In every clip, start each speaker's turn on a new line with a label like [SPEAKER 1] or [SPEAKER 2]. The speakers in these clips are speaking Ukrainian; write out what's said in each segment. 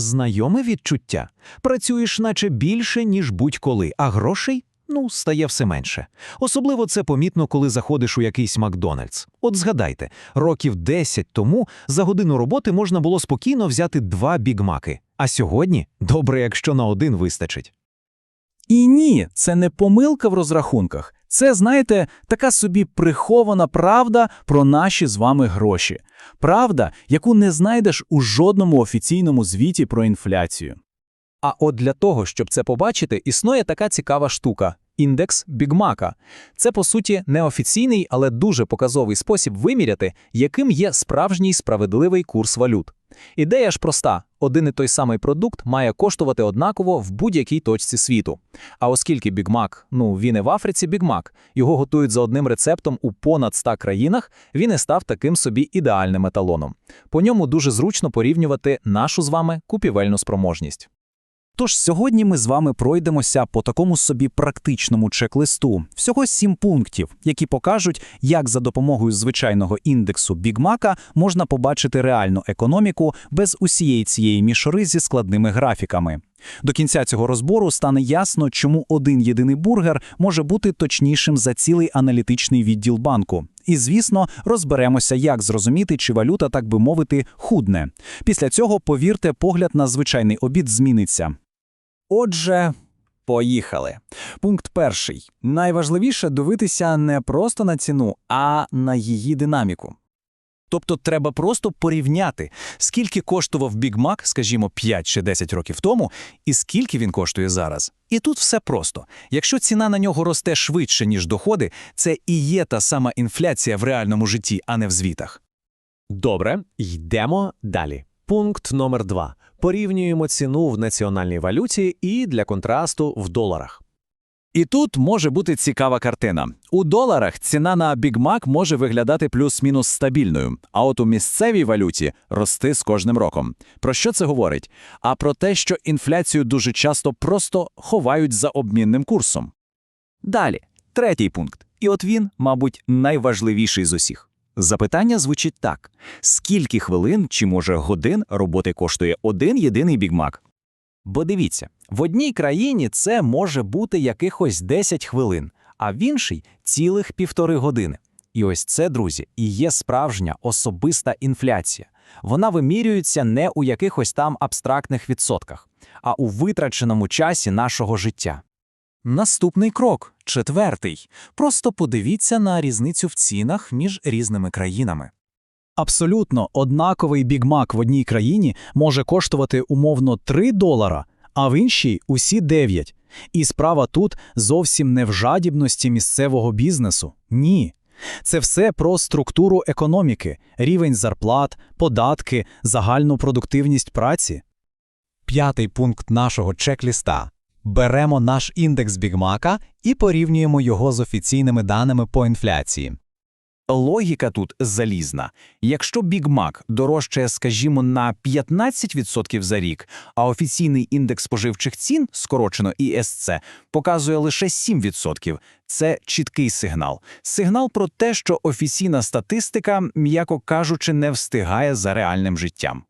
[SPEAKER 1] Знайоме відчуття. Працюєш наче більше, ніж будь-коли, а грошей ну, стає все менше. Особливо це помітно, коли заходиш у якийсь Макдональдс. От згадайте, років 10 тому за годину роботи можна було спокійно взяти два бігмаки. А сьогодні добре, якщо на один вистачить.
[SPEAKER 2] І ні, це не помилка в розрахунках. Це, знаєте, така собі прихована правда про наші з вами гроші. Правда, яку не знайдеш у жодному офіційному звіті про інфляцію.
[SPEAKER 3] А от для того, щоб це побачити, існує така цікава штука індекс Бігмака. Це, по суті, неофіційний, але дуже показовий спосіб виміряти, яким є справжній справедливий курс валют. Ідея ж проста: один і той самий продукт має коштувати однаково в будь-якій точці світу. А оскільки Бігмак, ну він і в Африці Бігмак, його готують за одним рецептом у понад 100 країнах, він і став таким собі ідеальним еталоном. По ньому дуже зручно порівнювати нашу з вами купівельну спроможність.
[SPEAKER 2] Тож сьогодні ми з вами пройдемося по такому собі практичному чек-листу. Всього сім пунктів, які покажуть, як за допомогою звичайного індексу Бігмака можна побачити реальну економіку без усієї цієї мішори зі складними графіками. До кінця цього розбору стане ясно, чому один єдиний бургер може бути точнішим за цілий аналітичний відділ банку. І, звісно, розберемося, як зрозуміти, чи валюта, так би мовити, худне. Після цього, повірте, погляд на звичайний обід зміниться. Отже, поїхали. Пункт перший. Найважливіше дивитися не просто на ціну, а на її динаміку. Тобто треба просто порівняти, скільки коштував Big Mac, скажімо, 5 чи 10 років тому, і скільки він коштує зараз. І тут все просто. Якщо ціна на нього росте швидше, ніж доходи, це і є та сама інфляція в реальному житті, а не в звітах.
[SPEAKER 4] Добре, йдемо далі. Пункт номер два. Порівнюємо ціну в національній валюті і для контрасту в доларах.
[SPEAKER 2] І тут може бути цікава картина. У доларах ціна на Big Mac може виглядати плюс-мінус стабільною, а от у місцевій валюті рости з кожним роком. Про що це говорить? А про те, що інфляцію дуже часто просто ховають за обмінним курсом. Далі, третій пункт. І от він, мабуть, найважливіший з усіх. Запитання звучить так: скільки хвилин чи, може, годин роботи коштує один єдиний бігмак? Бо дивіться, в одній країні це може бути якихось 10 хвилин, а в іншій цілих півтори години. І ось це, друзі, і є справжня особиста інфляція. Вона вимірюється не у якихось там абстрактних відсотках, а у витраченому часі нашого життя. Наступний крок, четвертий. Просто подивіться на різницю в цінах між різними країнами. Абсолютно однаковий бігмак в одній країні може коштувати умовно 3 долара, а в іншій усі 9. І справа тут зовсім не в жадібності місцевого бізнесу. Ні. Це все про структуру економіки, рівень зарплат, податки, загальну продуктивність праці. П'ятий пункт нашого чек-ліста. Беремо наш індекс Бігмака і порівнюємо його з офіційними даними по інфляції. Логіка тут залізна. Якщо Бігмак дорожчає, скажімо, на 15% за рік, а офіційний індекс споживчих цін, скорочено ІСЦ, показує лише 7%, це чіткий сигнал. Сигнал про те, що офіційна статистика, м'яко кажучи, не встигає за реальним життям.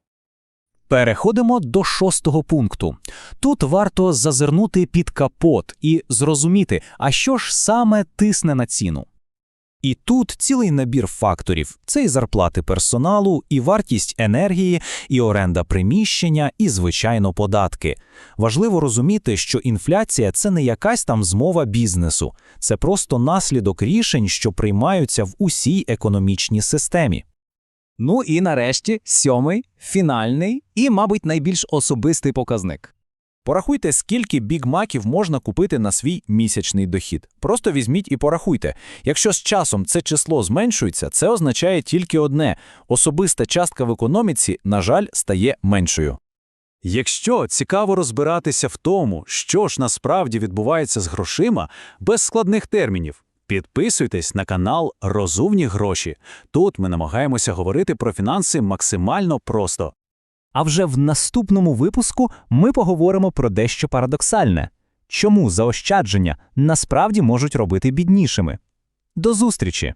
[SPEAKER 2] Переходимо до шостого пункту. Тут варто зазирнути під капот і зрозуміти, а що ж саме тисне на ціну. І тут цілий набір факторів: це і зарплати персоналу, і вартість енергії, і оренда приміщення, і, звичайно, податки. Важливо розуміти, що інфляція це не якась там змова бізнесу, це просто наслідок рішень, що приймаються в усій економічній системі.
[SPEAKER 3] Ну і нарешті сьомий, фінальний і, мабуть, найбільш особистий показник.
[SPEAKER 2] Порахуйте, скільки бігмаків можна купити на свій місячний дохід. Просто візьміть і порахуйте. Якщо з часом це число зменшується, це означає тільки одне: особиста частка в економіці, на жаль, стає меншою. Якщо цікаво розбиратися в тому, що ж насправді відбувається з грошима без складних термінів, підписуйтесь на канал Розумні гроші. Тут ми намагаємося говорити про фінанси максимально просто.
[SPEAKER 3] А вже в наступному випуску ми поговоримо про дещо парадоксальне чому заощадження насправді можуть робити біднішими. До зустрічі!